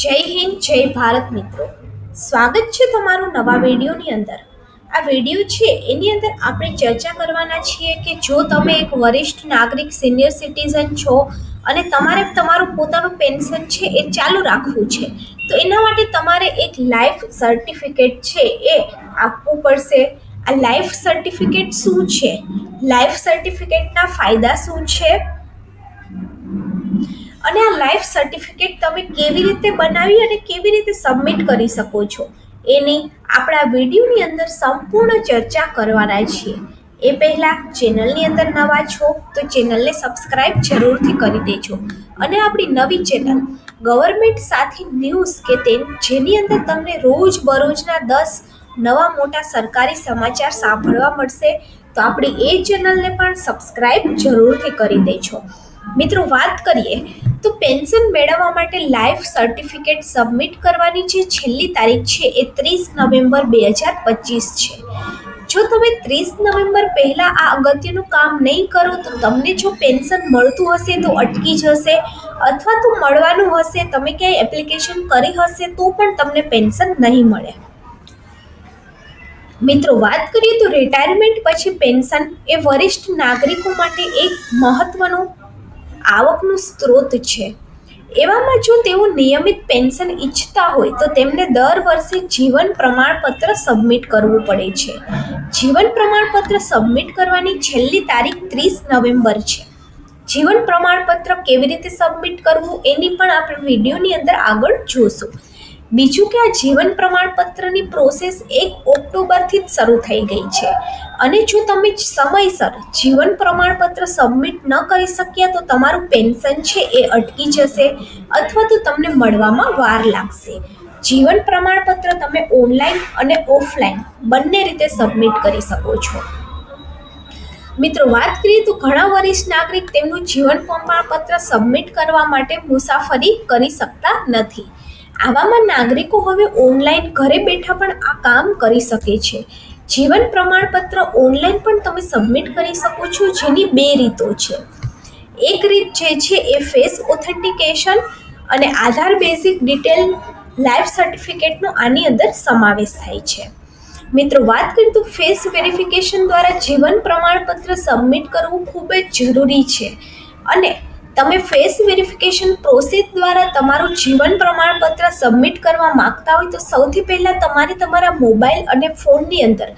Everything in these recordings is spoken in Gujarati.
જય હિન્દ, જય ભારત મિત્રો. સ્વાગત છે તમારું નવા વિડીયોની અંદર. આ વીડિયો છે, એની અંદર આપણે ચર્ચા કરવાના છીએ કે જો તમે એક વરિષ્ઠ નાગરિક, સિનિયર સિટીઝન છો અને તમારે તમારું પોતાનું પેન્શન છે, એ ચાલુ રાખવું છે, તો એના માટે તમારે એક લાઈફ સર્ટિફિકેટ છે, એ આપવું પડશે. આ લાઈફ સર્ટિફિકેટ શું છે? લાઈફ સર્ટિફિકેટના ફાયદા શું છે? અને આ લાઈફ સર્ટિફિકેટ તમે કેવી રીતે બનાવી અને કેવી રીતે સબમિટ કરી શકો છો? એની આપણા વિડીયોની અંદર સંપૂર્ણ ચર્ચા કરવાના છીએ. એ પહેલાં ચેનલની અંદર નવા છો, તો ચેનલને સબસ્ક્રાઇબ જરૂરથી કરી દેજો. અને આપણી નવી ચેનલ ગવર્મેન્ટ સાથી ન્યૂઝ કે તે જેની અંદર તમને રોજ બરોજના દસ નવા મોટા સરકારી સમાચાર સાંભળવા મળશે, તો આપણી એ ચેનલને પણ સબસ્ક્રાઇબ જરૂરથી કરી દેજો. મિત્રો, વાત કરીએ તો પેન્શન મેળવવા માટે લાઈફ સર્ટિફિકેટ સબમિટ કરવાની જે છેલ્લી તારીખ છે એ ત્રીસ નવેમ્બર બે હજાર પચીસ છે. જો તમે ત્રીસ નવેમ્બર પહેલાં આ અગત્યનું કામ નહીં કરો, તો તમને જો પેન્શન મળતું હશે તો અટકી જશે અથવા તો મળવાનું હશે, તમે ક્યાંય એપ્લિકેશન કરી હશે તો પણ તમને પેન્શન નહીં મળે. મિત્રો, વાત કરીએ તો રિટાયરમેન્ટ પછી પેન્શન એ વરિષ્ઠ નાગરિકો માટે એક મહત્વનું આવકનું સ્ત્રોત છે. એવામાં જો તેઓ નિયમિત પેન્શન ઈચ્છતા હોય તો તેમને દર વર્ષે જીવન પ્રમાણપત્ર સબમિટ કરવું પડે છે. જીવન પ્રમાણપત્ર સબમિટ કરવાની છેલ્લી તારીખ ત્રીસ નવેમ્બર છે. જીવન પ્રમાણપત્ર કેવી રીતે સબમિટ કરવું એની પણ આપણે વિડીયોની અંદર આગળ જોશું. બીજું કે આ જીવન પ્રમાણપત્રની પ્રોસેસ એક ઓક્ટોબરથી જ શરૂ થઈ ગઈ છે. અને જો તમે સમયસર જીવન પ્રમાણપત્ર સબમિટ ન કરી શક્યા તો તમારું પેન્શન છે એ અટકી જશે અથવા તો તમને મળવામાં વાર લાગશે. જીવન પ્રમાણપત્ર તમે ઓનલાઈન અને ઓફલાઈન બંને રીતે સબમિટ કરી શકો છો. મિત્રો, વાત કરીએ તો ઘણા વરિષ્ઠ નાગરિક તેમનું જીવન પ્રમાણપત્ર સબમિટ કરવા માટે મુસાફરી કરી શકતા નથી. આવામાં નાગરિકો હવે ઓનલાઈન ઘરે બેઠા પણ આ કામ કરી શકે છે. જીવન પ્રમાણપત્ર ઓનલાઈન પણ તમે સબમિટ કરી શકો છો, જેની બે રીતો છે. એક રીત જે છે એ ફેસ ઓથેન્ટિકેશન અને આધાર બેઝિક ડિટેલ લાઈફ સર્ટિફિકેટનો આની અંદર સમાવેશ થાય છે. મિત્રો, વાત કરીએ તો ફેસ વેરિફિકેશન દ્વારા જીવન પ્રમાણપત્ર સબમિટ કરવું ખૂબ જ જરૂરી છે. અને તમે ફેસ વેરિફિકેશન પ્રોસેસ દ્વારા તમારું જીવન પ્રમાણપત્ર સબમિટ કરવા માંગતા હોય તો સૌથી પહેલાં તમારે તમારા મોબાઈલ અને ફોનની અંદર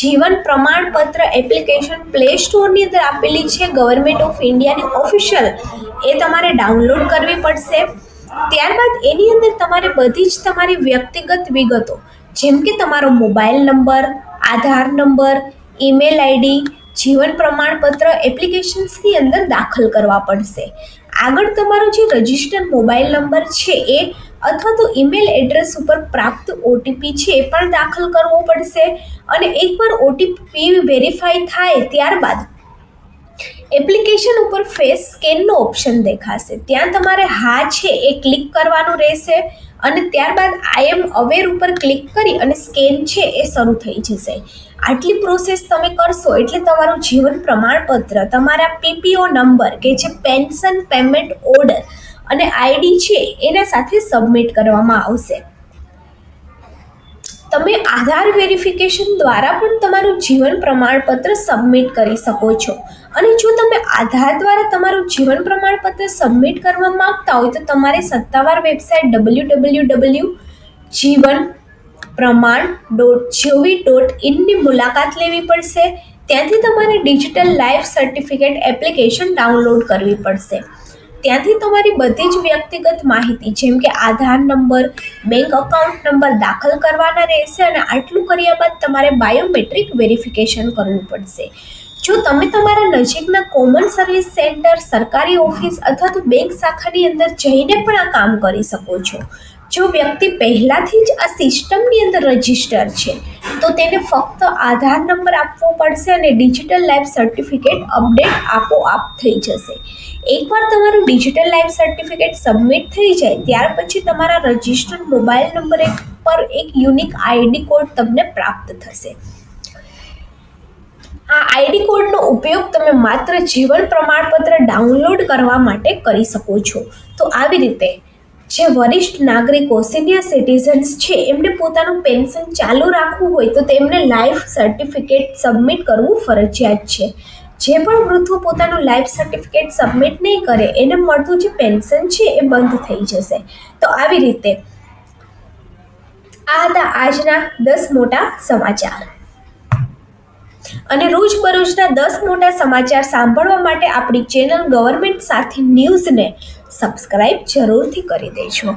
જીવન પ્રમાણપત્ર એપ્લિકેશન પ્લે સ્ટોરની અંદર આપેલી છે. ગવર્મેન્ટ ઓફ ઇન્ડિયાની ઓફિશિયલ એ તમારે ડાઉનલોડ કરવી પડશે. ત્યારબાદ એની અંદર તમારે બધી જ તમારી વ્યક્તિગત વિગતો, જેમ કે તમારો mobile number, Aadhaar number email ID જીવન પ્રમાણપત્ર એપ્લિકેશન્સની અંદર દાખલ કરવા પડશે. આગળ તમારો જે રજિસ્ટર્ડ મોબાઈલ નંબર છે એ અથવા તો ઈમેલ એડ્રેસ ઉપર પ્રાપ્ત ઓટીપી છે એ પણ દાખલ કરવો પડશે અને એકવાર ઓટીપી વેરીફાઈ થાય ત્યારબાદ એપ્લિકેશન ઉપર ફેસ સ્કેનનો ઓપ્શન દેખાશે. ત્યાં તમારે હા છે એ ક્લિક કરવાનું રહેશે. અને ત્યારબાદ આઈ એમ અવેર ઉપર ક્લિક કરી અને સ્કેન છે એ શરૂ થઈ જશે. આટલી પ્રોસેસ તમે કરશો એટલે તમારું જીવન પ્રમાણપત્ર, તમારા પીપીઓ નંબર કે જે પેન્શન પેમેન્ટ ઓર્ડર અને આઈડી છે એના સાથે સબમિટ કરવામાં આવશે. તમે આધાર વેરિફિકેશન દ્વારા પણ તમારું જીવન પ્રમાણપત્ર સબમિટ કરી શકો છો. અને જો તમે આધાર દ્વારા તમારું જીવન પ્રમાણપત્ર સબમિટ કરવા માંગતા હોય તો તમારે સત્તાવાર વેબસાઇટ ડબલ્યુ ડબલ્યુ ડબલ્યુ જીવન પ્રમાણ ડોટ જીઓવી ડોટ ઇનની મુલાકાત લેવી પડશે. ત્યાંથી તમારે digital life certificate application download કરવી પડશે. ત્યાંથી તમારી બધી જ વ્યક્તિગત માહિતી જેમ કે Aadhaar number bank account number દાખલ કરવાના રહેશે અને આટલું કર્યા બાદ તમારે બાયોમેટ્રિક વેરિફિકેશન કરવું પડશે. જો તમે તમારા નજીકના કોમન સર્વિસ સેન્ટર, સરકારી ઓફિસ અથવા તો બેંક શાખાની અંદર જઈને પણ આ કામ કરી શકો છો. જો વ્યક્તિ પહેલાંથી જ આ સિસ્ટમની અંદર રજિસ્ટર છે, તો તેને ફક્ત આધાર નંબર આપવો પડશે અને ડિજિટલ લાઈફ સર્ટિફિકેટ અપડેટ આપોઆપ થઈ જશે. એકવાર તમારું ડિજિટલ લાઈફ સર્ટિફિકેટ સબમિટ થઈ જાય, ત્યાર પછી તમારા રજિસ્ટર્ડ મોબાઈલ નંબર પર એક યુનિક આઈડી કોડ તમને પ્રાપ્ત થશે. આ આઈડી કોડનો ઉપયોગ તમે માત્ર જીવન પ્રમાણપત્ર ડાઉનલોડ કરવા માટે કરી શકો છો. તો આવી રીતે જે વરિષ્ઠ નાગરિકો સિનિયર સિટીઝન્સ છે, એમને પોતાનું પેન્શન ચાલુ રાખવું હોય તો તેમને લાઈફ સર્ટિફિકેટ સબમિટ કરવું ફરજિયાત છે. જે પણ વૃદ્ધો પોતાનું લાઈફ સર્ટિફિકેટ સબમિટ નહીં કરે, એને મળતું જે પેન્શન છે એ બંધ થઈ જશે. તો આવી રીતે આ હતા આજના દસ મોટા સમાચાર. અને રોજબરોજના દસ મોટા સમાચાર સાંભળવા માટે આપણી ચેનલ ગવર્મેન્ટ સાથી ન્યૂઝને સબસ્ક્રાઇબ જરૂરથી કરી દેજો.